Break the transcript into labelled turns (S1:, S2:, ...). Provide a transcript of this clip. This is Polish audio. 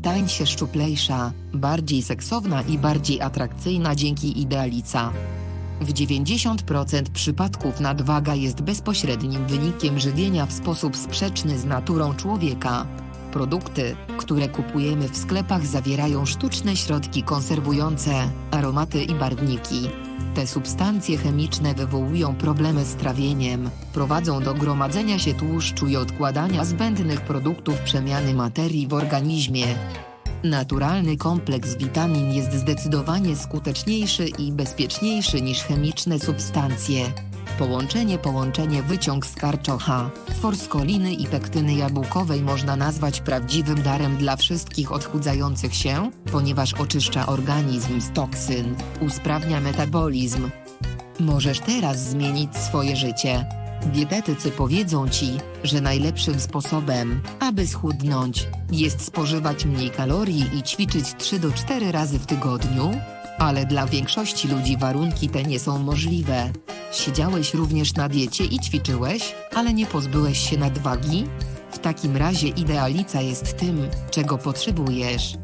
S1: Stań się szczuplejsza, bardziej seksowna i bardziej atrakcyjna dzięki Idealica. W 90% przypadków nadwaga jest bezpośrednim wynikiem żywienia w sposób sprzeczny z naturą człowieka. Produkty, które kupujemy w sklepach zawierają sztuczne środki konserwujące, aromaty i barwniki. Te substancje chemiczne wywołują problemy z trawieniem, prowadzą do gromadzenia się tłuszczu i odkładania zbędnych produktów przemiany materii w organizmie. Naturalny kompleks witamin jest zdecydowanie skuteczniejszy i bezpieczniejszy niż chemiczne substancje. Połączenie połączenie wyciąg z karczocha, forskoliny i pektyny jabłkowej można nazwać prawdziwym darem dla wszystkich odchudzających się, ponieważ oczyszcza organizm z toksyn, usprawnia metabolizm. Możesz teraz zmienić swoje życie. Dietetycy powiedzą ci, że najlepszym sposobem, aby schudnąć, jest spożywać mniej kalorii i ćwiczyć 3 do 4 razy w tygodniu, ale dla większości ludzi warunki te nie są możliwe. Siedziałeś również na diecie i ćwiczyłeś, ale nie pozbyłeś się nadwagi? W takim razie idealica jest tym, czego potrzebujesz.